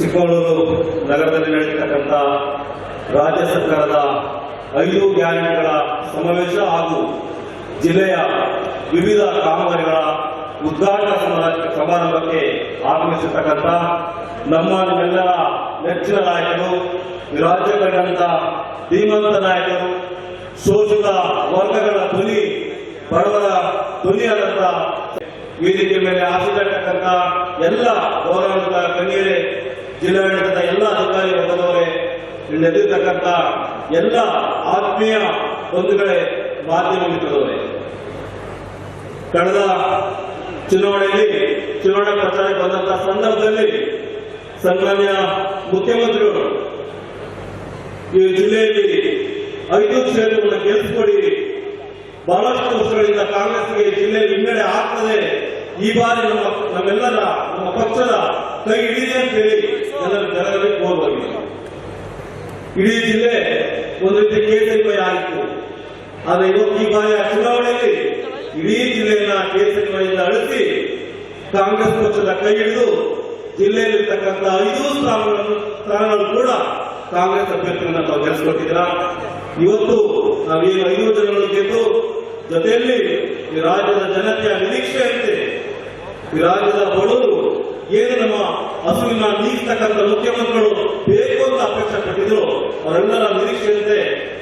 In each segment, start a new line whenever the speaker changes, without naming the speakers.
ಚಿಕ್ಕಮಗಳೂರು ನಗರದಲ್ಲಿ ನಡೆಯತಕ್ಕಂಥ ರಾಜ್ಯ ಸರ್ಕಾರದ ಐದು ಗ್ಯಾರಂಟಿಗಳ ಸಮಾವೇಶ ಹಾಗೂ ಜಿಲ್ಲೆಯ ವಿವಿಧ ಕಾಮಗಾರಿಗಳ ಉದ್ಘಾಟನಾ ಸಮಾರಂಭಕ್ಕೆ ಆಗಮಿಸಿರ್ತಕ್ಕಂಥ ನಮ್ಮ ನಿಮ್ಮೆಲ್ಲರ ನೆಚ್ಚಿನ ನಾಯಕರು, ರಾಜ್ಯ ಕಂಡಂತ ಧೀಮಂತ ನಾಯಕರು, ಶೋಷಿತ ವರ್ಗಗಳ ಧ್ವನಿ, ಬಡವರ ಧ್ವನಿಯಾದಂಥ ವೇದಿಕೆ ಮೇಲೆ ಆಸೀನರ್ತಕ್ಕಂಥ ಎಲ್ಲ ಗೌರವಾನ್ವಿತ ಗಣ್ಯರೇ ಜಿಲ್ಲಾಡಳಿತದ ಎಲ್ಲ ಅಧಿಕಾರಿ ವರ್ಗದವರೇ ಇಲ್ಲಿರ್ತಕ್ಕಂಥ ಎಲ್ಲ ಆತ್ಮೀಯ ಬಂಧುಗಳೇ ಮಾಧ್ಯಮ ಮಿತ್ರದವರೇ ಕಳೆದ ಚುನಾವಣೆಯಲ್ಲಿ, ಚುನಾವಣಾ ಪ್ರಚಾರಕ್ಕೆ ಬಂದಂತಹ ಸಂದರ್ಭದಲ್ಲಿ ಸನ್ಮಾನ್ಯ ಮುಖ್ಯಮಂತ್ರಿಗಳು ಈ ಜಿಲ್ಲೆಯಲ್ಲಿ ಐದು ಕ್ಷೇತ್ರಗಳನ್ನು ಗೆಲ್ಲಿಸಿಕೊಡಿ. ಬಹಳಷ್ಟು ವರ್ಷಗಳಿಂದ ಕಾಂಗ್ರೆಸ್ಗೆ ಜಿಲ್ಲೆ ಹಿನ್ನಡೆ ಆಗ್ತದೆ. ಈ ಬಾರಿ ನಮ್ಮ, ನಮ್ಮೆಲ್ಲರ, ನಮ್ಮ ಪಕ್ಷದ ಕೈ ಹಿಡಿದೆ ಅಂತ ಹೇಳಿ ಎಲ್ಲರ ಜನರಲ್ಲಿ ಕೋರಬಹುದು ಇಡೀ ಜಿಲ್ಲೆ ಒಂದು ರೀತಿ ಕೇಸರಿಮಯ ಆಗಿತ್ತು ಆದ್ರೆ ಇವತ್ತು ಈ ಬಾರಿಯ ಚುನಾವಣೆಯಲ್ಲಿ ಇಡೀ ಜಿಲ್ಲೆಯನ್ನ ಕೇಸರಿಮಯದಿಂದ ಅಳಿಸಿ ಕಾಂಗ್ರೆಸ್ ಪಕ್ಷದ ಕೈ ಹಿಡಿದು ಜಿಲ್ಲೆಯಲ್ಲಿರ್ತಕ್ಕಂಥ ಐದು ಸ್ಥಾನಗಳನ್ನು ಸ್ಥಾನಗಳು ಕೂಡ ಕಾಂಗ್ರೆಸ್ ಅಭ್ಯರ್ಥಿಗಳನ್ನ ತಾವು ಗೆಲ್ಲಿಸ್ಕೊಟ್ಟಿದ್ದೀರಾ ಇವತ್ತು ನಾವೇನು ಐದು ಜನಗಳು ಗೆದ್ದು ಜೊತೆಯಲ್ಲಿ ಈ ರಾಜ್ಯದ ಜನತೆಯ ನಿರೀಕ್ಷೆಯಂತೆ ಈ ರಾಜ್ಯದ ಬಡವರು ಏನು ನಮ್ಮ ಹಸುವಿನ ನೀಡ್ತಕ್ಕಂಥ ಮುಖ್ಯಮಂತ್ರಿಗಳು ಬೇಕು ಅಂತ ಅಪೇಕ್ಷೆ ಪಟ್ಟಿದ್ರು. ಅವರೆಲ್ಲರ ನಿರೀಕ್ಷೆಯಂತೆ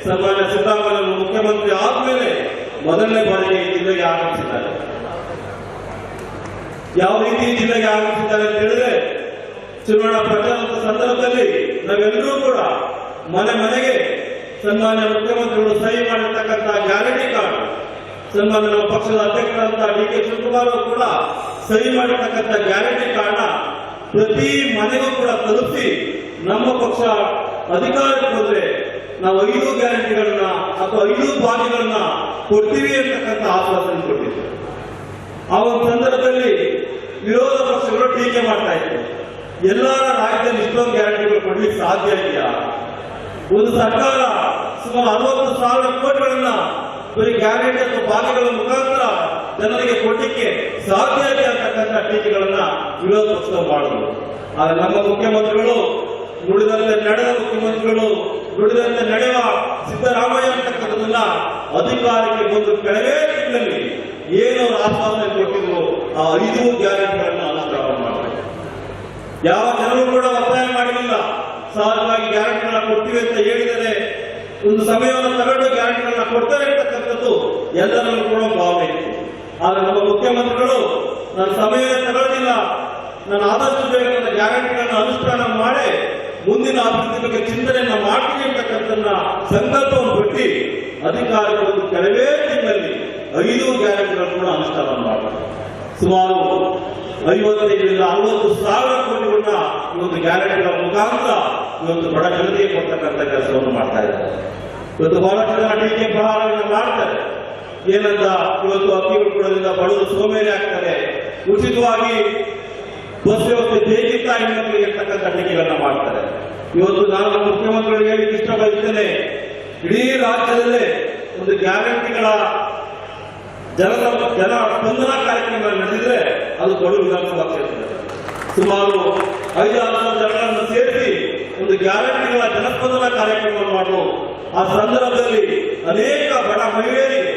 ಸನ್ಮಾನ್ಯ ಸಿದ್ದರಾಮಯ್ಯ ಮುಖ್ಯಮಂತ್ರಿ ಆದ್ಮೇಲೆ ಮೊದಲನೇ ಬಾರಿಗೆ ಜಿಲ್ಲೆಗೆ ಆಗಮಿಸಿದ್ದಾರೆ. ಯಾವ ರೀತಿ ಜಿಲ್ಲೆಗೆ ಆಗಮಿಸಿದ್ದಾರೆ ಅಂತ ಹೇಳಿದ್ರೆ, ಚುನಾವಣಾ ಪ್ರಚಾರದ ಸಂದರ್ಭದಲ್ಲಿ ನಾವೆಲ್ಲರೂ ಕೂಡ ಮನೆ ಮನೆಗೆ ಸನ್ಮಾನ್ಯ ಮುಖ್ಯಮಂತ್ರಿಗಳು ಸಹಿ ಮಾಡಿರ್ತಕ್ಕಂಥ ಗ್ಯಾರಂಟಿ ಕಾರ್ಡ್, ಸನ್ಮಾನ್ಯ ಪಕ್ಷದ ಅಧ್ಯಕ್ಷರಾದಂತಹ ಡಿ ಕೆ ಶಿವಕುಮಾರ್ ಕೂಡ ಸಹಿ ಮಾಡತಕ್ಕಂಥ ಗ್ಯಾರಂಟಿ ಕಾರ್ಡ್ನ ಪ್ರತಿ ಮನೆಗೂ ಕೂಡ ತಲುಪಿಸಿ ನಮ್ಮ ಪಕ್ಷ ಅಧಿಕಾರಕ್ಕೆ ಬಂದ್ರೆ ನಾವು ಐದು ಗ್ಯಾರಂಟಿಗಳನ್ನ ಅಥವಾ ಐದು ಭಾಗ್ಯಗಳನ್ನ ಕೊಡ್ತೀವಿ ಅಂತಕ್ಕಂಥ ಆಶ್ವಾಸನೆ ಕೊಟ್ಟಿದ್ದೇವೆ ಆ ಒಂದು ಸಂದರ್ಭದಲ್ಲಿ ವಿರೋಧ ಪಕ್ಷಗಳು ಟೀಕೆ ಮಾಡ್ತಾ ಇತ್ತು ಎಲ್ಲರ ರಾಜ್ಯದಲ್ಲಿ ಇಷ್ಟೊಂದು ಗ್ಯಾರಂಟಿಗಳು ಕೊಡ್ಲಿಕ್ಕೆ ಸಾಧ್ಯ ಇದೆಯಾ? ಒಂದು ಸರ್ಕಾರ ಸುಮಾರು ಅರವತ್ತು ಸಾವಿರ ಕೋಟಿಗಳನ್ನ ಬರೀ ಗ್ಯಾರಂಟಿ ಅಥವಾ ಭಾಗ್ಯಗಳ ಮುಖಾಂತರ ಜನರಿಗೆ ಕೊಡ್ಲಿಕ್ಕೆ ಸಾಧ್ಯ ಇದೆ ಅಂತಕ್ಕಂಥ ಟೀಕೆಗಳನ್ನ ವಿರೋಧ ಪಕ್ಷ ಮಾಡಿದ್ರು. ಆದ್ರೆ ನಮ್ಮ ಮುಖ್ಯಮಂತ್ರಿಗಳು ನುಡಿದಂತೆ ನಡೆದ ಮುಖ್ಯಮಂತ್ರಿಗಳು ನುಡಿದಂತೆ ನಡೆಯುವ ಸಿದ್ದರಾಮಯ್ಯ ಅಂತಕ್ಕಂಥದ್ದನ್ನ ಅಧಿಕಾರಕ್ಕೆ ಬಂದು ಕೆಲವೇ ತಿಂಗಳಲ್ಲಿ ಏನು ಆಶ್ವಾಸನೆ ಕೊಟ್ಟಿದ್ರು, ಆ ಐದು ಗ್ಯಾರಂಟಿಗಳನ್ನು ಅನುಷ್ಠಾನ ಮಾಡಬೇಕು ಯಾವ ಜನರು ಕೂಡ ಒತ್ತಾಯ ಮಾಡಲಿಲ್ಲ ಸಹಜವಾಗಿ ಗ್ಯಾರಂಟಿಗಳನ್ನ ಕೊಡ್ತೀವಿ ಅಂತ ಹೇಳಿದರೆ ಒಂದು ಸಮಯವನ್ನು ತಗೊಂಡು ಗ್ಯಾರಂಟಿಗಳನ್ನ ಕೊಡ್ತಾರೆ ಅಂತಕ್ಕಂಥದ್ದು ಎಲ್ಲರಲ್ಲೂ ಕೂಡ ಭಾವನೆ ಇತ್ತು. ಆದ್ರೆ ನಮ್ಮ ಮುಖ್ಯಮಂತ್ರಿಗಳು ನನ್ನ ಸಮಯ ತಗೊಳ್ಳಿಲ್ಲ. ನಾನು ಆದಷ್ಟು ಬೇಗ ನನ್ನ ಗ್ಯಾರಂಟಿಗಳನ್ನು ಅನುಷ್ಠಾನ ಮಾಡಿ ಮುಂದಿನ ಅಭಿವೃದ್ಧಿ ಬಗ್ಗೆ ಚಿಂತನೆಯನ್ನ ಮಾಡ್ತೀನಿ ಅಂತಕ್ಕಂಥ ಸಂಕಲ್ಪವನ್ನು ಬಿಟ್ಟು ಅಧಿಕಾರಿಗಳು ಒಂದು ಕೆಲವೇ ತಿಂಗಳಲ್ಲಿ ಐದು ಗ್ಯಾರಂಟಿಗಳು ಕೂಡ ಅನುಷ್ಠಾನ ಮಾಡಬೇಕು. ಸುಮಾರು ಐವತ್ತೈದರಿಂದ ಅರವತ್ತು ಸಾವಿರ ಕೋಟಿಗಳನ್ನ ಇವತ್ತು ಗ್ಯಾರಂಟಿಗಳ ಮುಖಾಂತರ ಇವತ್ತು ಬಡ ಜನತೆಗೆ ಕೊಡ್ತಕ್ಕಂಥ ಕೆಲಸವನ್ನು ಮಾಡ್ತಾ ಇದ್ದಾರೆ. ಇವತ್ತು ಬಹಳ ಜನ ಅಡಿಕೆ ಪ್ರಹಾರವನ್ನು ಮಾಡ್ತಾರೆ. ಏನಂತ ಇವತ್ತು ಅಕ್ಕಿಗಳು ಕೊಡೋದ್ರಿಂದ ಬಡವರು ಸೋಮೇರಿ ಆಗ್ತಾರೆ. ಉಚಿತವಾಗಿ ಬಸ್ ವ್ಯವಸ್ಥೆ ಬೇಕಿಂತ ಹೆಣ್ಮಕ್ಳಿಗೆ ಇರ್ತಕ್ಕಂಥ ಟೀಕೆಗಳನ್ನ ಮಾಡ್ತಾರೆ. ಇವತ್ತು ನಾನು ಮುಖ್ಯಮಂತ್ರಿಗಳಿಗೆ ಹೇಳಿ ಇಷ್ಟಪಡಿಸ್ತೇನೆ ಇಡೀ ರಾಜ್ಯದಲ್ಲೇ ಒಂದು ಗ್ಯಾರಂಟಿಗಳ ಜನ ಜನ ಸ್ಪಂದನಾ ಕಾರ್ಯಕ್ರಮ ನಡೆದಿದ್ರೆ ಅದು ಕೊಡು ವಿಧಾನಸಭಾ ಕ್ಷೇತ್ರ. ಸುಮಾರು ಐದು ಹತ್ತು ಜನಗಳನ್ನು ಸೇರಿಸಿ ಒಂದು ಗ್ಯಾರಂಟಿಗಳ ಜನಸ್ಪಂದನಾ ಕಾರ್ಯಕ್ರಮವನ್ನು ಮಾಡಲು ಆ ಸಂದರ್ಭದಲ್ಲಿ ಅನೇಕ ಬಡ ಮಹಿಳೆಯರಿಗೆ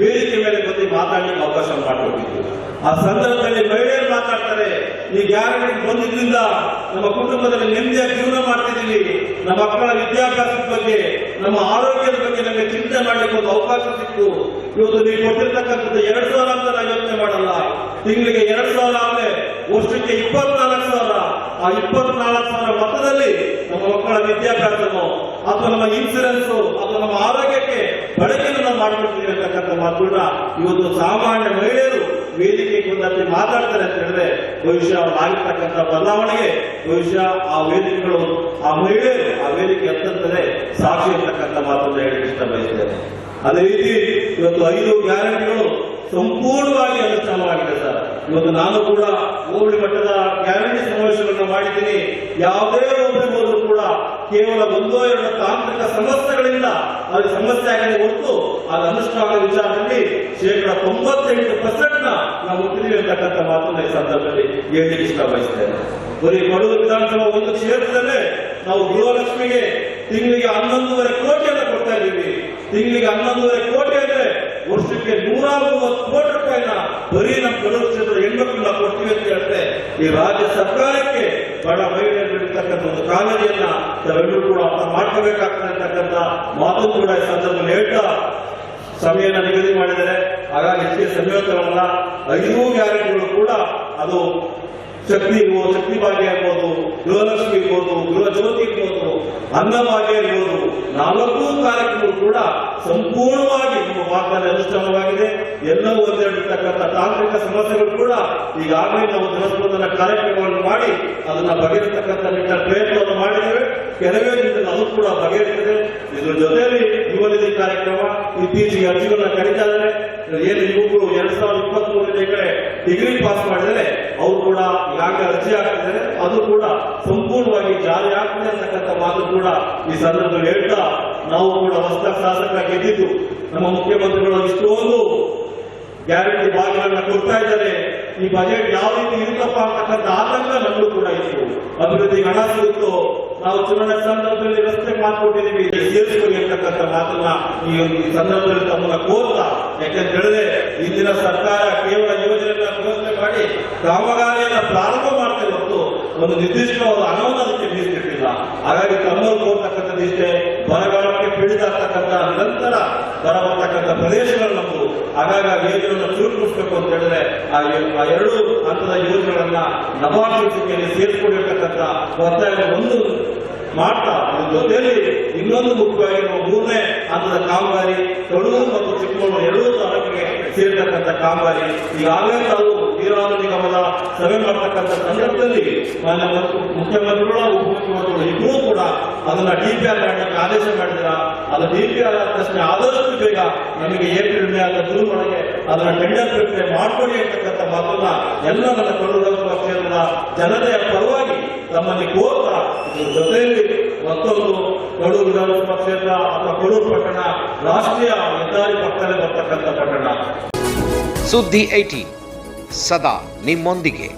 ವೇದಿಕೆ ಮೇಲೆ ಬಂದು ಮಾತಾಡಲಿಕ್ಕೆ ಅವಕಾಶ ಮಾಡಿಕೊಟ್ಟಿದ್ದು ಆ ಸಂದರ್ಭದಲ್ಲಿ ಮಹಿಳೆಯರು ಮಾತಾಡ್ತಾರೆ ಈ ಗ್ಯಾರಂಟಿ ಬಂದಿದ್ರಿಂದ ನಮ್ಮ ಕುಟುಂಬದಲ್ಲಿ ನೆಮ್ಮದಿಯ ಜೀವನ ಮಾಡ್ತಿದ್ದೀವಿ ನಮ್ಮ ಮಕ್ಕಳ ವಿದ್ಯಾಭ್ಯಾಸದ ಬಗ್ಗೆ, ನಮ್ಮ ಆರೋಗ್ಯದ ಬಗ್ಗೆ ನಮಗೆ ಚಿಂತೆ ಮಾಡಲಿಕ್ಕೆ ಒಂದು ಅವಕಾಶ ಸಿಕ್ತು ಇವತ್ತು ನೀವು ಕೊಟ್ಟಿರ್ತಕ್ಕಂಥದ್ದು ಎರಡು ಸಾವಿರ ಅಂತ ನಾವು ಯೋಚನೆ ಮಾಡಲ್ಲ. ತಿಂಗಳಿಗೆ ಎರಡು ಸಾವಿರ ಆದ್ರೆ ವರ್ಷಕ್ಕೆ ಇಪ್ಪತ್ನಾಲ್ಕು ಸಾವಿರ. ಆ ಇಪ್ಪತ್ನಾಲ್ಕು ಸಾವಿರ ಮೊತ್ತದಲ್ಲಿ ನಮ್ಮ ಮಕ್ಕಳ ವಿದ್ಯಾಭ್ಯಾಸನೋ ಅಥವಾ ನಮ್ಮ ಇನ್ಸೂರೆನ್ಸ್ ಅಥವಾ ನಮ್ಮ ಆರೋಗ್ಯಕ್ಕೆ ಬಳಕೆಯನ್ನು ನಾವು ಮಾತು ಮಾತುಗಳನ್ನ ಇವತ್ತು ಸಾಮಾನ್ಯ ಮಹಿಳೆಯರು ವೇದಿಕೆ ಕುರಿತಂತೆ ಮಾತಾಡ್ತಾರೆ ಅಂತ ಹೇಳಿದ್ರೆ ಬಹುಶಃ ಆಗಿರ್ತಕ್ಕಂಥ ಬದಲಾವಣೆಗೆ ಬಹುಶಃ ಆ ವೇದಿಕೆಗಳು, ಆ ಮಹಿಳೆಯರು ಆ ವೇದಿಕೆ ಎತ್ತಂತದೆ ಸಾಕ್ಷಿ ಇರ್ತಕ್ಕಂಥ ಮಾತುಗಳನ್ನ ಹೇಳಿ ಇಷ್ಟ ಬಯಸ್ತೇನೆ ಅದೇ ರೀತಿ ಇವತ್ತು ಐದು ಗ್ಯಾರಂಟಿಗಳು ಸಂಪೂರ್ಣವಾಗಿ ಅನುಷ್ಠಾನವಾಗಿದೆ ಸರ್. ಇವತ್ತು ನಾನು ಕೂಡ ಹೋಬಳಿ ಮಟ್ಟದ ಗ್ಯಾರಂಟಿ ಸಮಾವೇಶಗಳನ್ನು ಮಾಡಿದ್ದೀನಿ. ಯಾವುದೇ ಹೋಬಳಿ ಹೋದರೂ ಕೂಡ ಕೇವಲ ಒಂದೋ ಎರಡು ತಾಂತ್ರಿಕ ಸಮಸ್ಯೆಗಳಿಂದ ಅದು ಸಮಸ್ಯೆ ಆಗಿದೆ ಹೊರತು ಅದು ಅನುಷ್ಠಾನ ವಿಚಾರದಲ್ಲಿ ಶೇಕಡ ತೊಂಬತ್ತೆಂಟು ಪರ್ಸೆಂಟ್ನ ನಾವು ಮುಟ್ಟಿದೀವಿ ಅಂತಕ್ಕಂಥ ಮಾತನ್ನ ಈ ಸಂದರ್ಭದಲ್ಲಿ ಹೇಳಲಿಕ್ಕೆ ಇಷ್ಟ ಬಯಸ್ತೇನೆ ಬರೀ ಕೊಡಗು ವಿಧಾನಸಭಾ ಒಂದು ಕ್ಷೇತ್ರದಲ್ಲೇ ನಾವು ಗೃಹಲಕ್ಷ್ಮಿಗೆ ತಿಂಗಳಿಗೆ ಹನ್ನೊಂದೂವರೆ ಕೋಟಿಯನ್ನು ಕೊಡ್ತಾ ಇದ್ದೀವಿ. ತಿಂಗಳಿಗೆ ಹನ್ನೊಂದೂವರೆ ಕೋಟಿ ಅಂದ್ರೆ ವರ್ಷಕ್ಕೆ ನೂರ ಮೂವತ್ತು ಕೋಟಿ ರೂಪಾಯಿನ ಬರೀ ನಮ್ಮ ಕೊಡಗು ಕ್ಷೇತ್ರದ ನಾವು ಕೊಡ್ತೀವಿ ಅಂತ ಹೇಳ್ತಾರೆ ಈ ರಾಜ್ಯ ಸರ್ಕಾರಕ್ಕೆ ಬಡ ಮಹಿಳೆಯರು ಇರ್ತಕ್ಕಂಥ ಒಂದು ಕಾಳಜಿಯನ್ನ ನಾವೆಲ್ಲರೂ ಕೂಡ ಅರ್ಥ ಮಾಡ್ಕೋಬೇಕಾಗ್ತದೆ ಮಾತು ಕೂಡ ಈ ಸಂದರ್ಭದಲ್ಲಿ ಹೇಳ್ತಾ ಸಮಯನ ನಿಗದಿ ಮಾಡಿದರೆ ಹಾಗಾಗಿ ಹೆಚ್ಚಿಗೆ ಸಮಯೋತ್ತರವಲ್ಲ ಐದು ಗ್ಯಾರಂಟಿಗಳು ಕೂಡ ಅದು ಶಕ್ತಿ ಶಕ್ತಿ ಭಾಗ್ಯ ಇರ್ಬೋದು, ಗೃಹಲಕ್ಷ್ಮಿ ಇರ್ಬೋದು, ಗೃಹ ಜ್ಯೋತಿ ಇರ್ಬೋದು ಅನ್ನಭಾಗ್ಯ ಇರ್ಬೋದು, ನಾಲ್ಕು ಕಾರ್ಯಕ್ರಮಗಳು ಕೂಡ ಸಂಪೂರ್ಣವಾಗಿ ನಮ್ಮ ವಾಗ್ದಾನ ಅನುಷ್ಠಾನವಾಗಿದೆ ಎಲ್ಲವೂ ಒಂದೆರಡಿರ್ತಕ್ಕಂಥ ತಾಂತ್ರಿಕ ಸಮಸ್ಯೆಗಳು ಕೂಡ ಈಗಾಗಲೇ ನಾವು ಜನಸ್ಪಂದನ ಕಾರ್ಯಕ್ರಮವನ್ನು ಮಾಡಿ ಅದನ್ನ ಬಗೆಹರಿಸತಕ್ಕಂಥ ನಿಟ್ಟಿನ ಪ್ರಯತ್ನವನ್ನು ಮಾಡಿದ್ದೇವೆ. ಕೆಲವೇ ದಿನದಲ್ಲಿ ಅದು ಕೂಡ ಬಗೆಹರಿಸಿದೆ ಇದರ ಜೊತೆಯಲ್ಲಿ ಯುವ ನಿಧಿ ಕಾರ್ಯಕ್ರಮ ಇತ್ತೀಚೆಗೆ ಅರ್ಜಿಗಳನ್ನ ಕರೀತಾ ಏನು ಯುವಕರು ಎರಡ್ ಸಾವಿರದ ಇಪ್ಪತ್ತ್ ಮೂರನೇ ಕಡೆ ಡಿಗ್ರಿ ಪಾಸ್ ಮಾಡಿದರೆ ಅವರು ಕೂಡ ಯಾಕೆ ಅರ್ಜಿ ಹಾಕಿದ್ದಾರೆ. ಅದು ಕೂಡ ಸಂಪೂರ್ಣವಾಗಿ ಜಾರಿ ಆಗ್ತದೆ ಅಂತಕ್ಕಂಥ ಮಾತು ಕೂಡ ಈ ಸಂದರ್ಭದಲ್ಲಿ ಹೇಳ್ತಾ ನಾವು ಕೂಡ ಹೊಸ ಶಾಸಕರಾಗಿ ಗೆದ್ದಿದ್ದು. ನಮ್ಮ ಮುಖ್ಯಮಂತ್ರಿಗಳು ಇಷ್ಟೊಂದು ಗ್ಯಾರಂಟಿ ಭಾಗಗಳನ್ನ ಕೊಡ್ತಾ ಇದ್ದಾರೆ. ಈ ಬಜೆಟ್ ಯಾವ ರೀತಿ ಇರುತ್ತಪ್ಪ ಅಂತಕ್ಕಂಥ ಆತಂಕ ನಮಗೂ ಕೂಡ ಇತ್ತು. ಅಭಿವೃದ್ಧಿಗೆ ಹಣ ಸಿಗುತ್ತೋ ನಾವು ಚುನಾವಣೆ ಸಂದರ್ಭದಲ್ಲಿ ರಸ್ತೆ ಸೇರಿಸಿಕೊಳ್ಳಿ ಅಂತಕ್ಕಂಥ ಮಾತನ್ನ ಈ ಒಂದು ಸಂದರ್ಭದಲ್ಲಿ ತಮ್ಮನ್ನ ಕೋರ್ತಾ ಯಾಕೆಂತ ಹೇಳಿದ್ರೆ ಇಂದಿನ ಸರ್ಕಾರ ಕೇವಲ ಯೋಜನೆಗಳನ್ನ ಘೋಷಣೆ ಮಾಡಿ ಕಾಮಗಾರಿಯನ್ನ ಪ್ರಾರಂಭ ಮಾಡ್ತಾ ಹೊತ್ತು ಒಂದು ನಿರ್ದಿಷ್ಟವಾದ ಹಣವನ್ನು ಅದಕ್ಕೆ ಮೀಸಲಿಟ್ಟಿಲ್ಲ ಹಾಗಾಗಿ ತಮ್ಮನ್ನು ಕೋರ್ತಕ್ಕಂಥದ್ದು ಇಷ್ಟೇ ಬರಗಾಲಕ್ಕೆ ಪೀಡಿತ ಆಗ್ತಕ್ಕಂಥ ನಿರಂತರ ಬರ ಬರ್ತಕ್ಕಂಥ ಪ್ರದೇಶಗಳು ನಮ್ಮದು. ಹಾಗಾಗಿ ಆ ಯೋಜನೆಯನ್ನು ಚುರುಕುಗೊಳಿಸಬೇಕು ಅಂತ ಹೇಳಿದ್ರೆ ಆ ಎರಡು ಹಂತದ ಯೋಜನೆಗಳನ್ನ ನಬಾರ್ಡ್ ಸೇರಿಸಿಕೊಂಡಿರ್ತಕ್ಕಂಥ ಒತ್ತಾಯ ಒಂದು ಮಾಡ್ತಾ ಜೊತೆಯಲ್ಲಿ ಇನ್ನೊಂದು ಮುಖ್ಯವಾಗಿ ನಾವು ಮೂರನೇ ಹಂತದ ಕಾಮಗಾರಿ ಕಡೂರು ಮತ್ತು ಚಿಕ್ಕಮಗಳೂರು ಎರಡೂ ತಾಲೂಕಿಗೆ ಸೇರಿರ್ತಕ್ಕಂಥ ಕಾಮಗಾರಿ. ಈಗಾಗಲೇ ತಾವು ನೀರಾವರಿ ನಿಗಮದ ಸಭೆ ಮಾಡತಕ್ಕಂಥ ಸಂದರ್ಭದಲ್ಲಿ ಮಾನ್ಯ ಮುಖ್ಯಮಂತ್ರಿಗಳು ಉಪಮುಖ್ಯಮಂತ್ರಿಗಳು ಇಬ್ಬರೂ ಕೂಡ ಅದನ್ನ ಡಿಪಿಆರ್ ಮಾಡಲಿಕ್ಕೆ ಆದೇಶ ಮಾಡಿದ್ರ, ಅದು ಡಿಪಿಆರ್ ಆದ ತಕ್ಷಣ ಆದಷ್ಟು ಬೇಗ ನಮಗೆ ಏಪ್ರಿಲ್ ಮೇ ಆದ ಜೂನ್ ಒಳಗೆ ಅದನ್ನ ಟೆಂಡರ್ ಪ್ರಕ್ರಿಯೆ ಮಾಡ್ಕೊಳ್ಳಿ ಅಂತಕ್ಕಂಥ ಮಾತನ್ನ ಎಲ್ಲ ನನ್ನ ಕಡೂರು ಕ್ಷೇತ್ರದ ಜನತೆಯ ಪರವಾಗಿ ತಮ್ಮಲ್ಲಿ ಇದ್ರ ಜೊತೆಯಲ್ಲಿ ಮತ್ತೊಂದು ಕಡೂರು ವಿಧಾನಸಭಾ ಕ್ಷೇತ್ರ ಅಥವಾ ಕಡೂರು ಪಟ್ಟಣ, ರಾಷ್ಟ್ರೀಯ ಹೆದ್ದಾರಿ ಪಕ್ಕದಲ್ಲೇ ಬರ್ತಕ್ಕಂಥ ಪಟ್ಟಣ.
ಸುದ್ದಿ ಐಟಿ ಸದಾ ನಿಮ್ಮೊಂದಿಗೆ.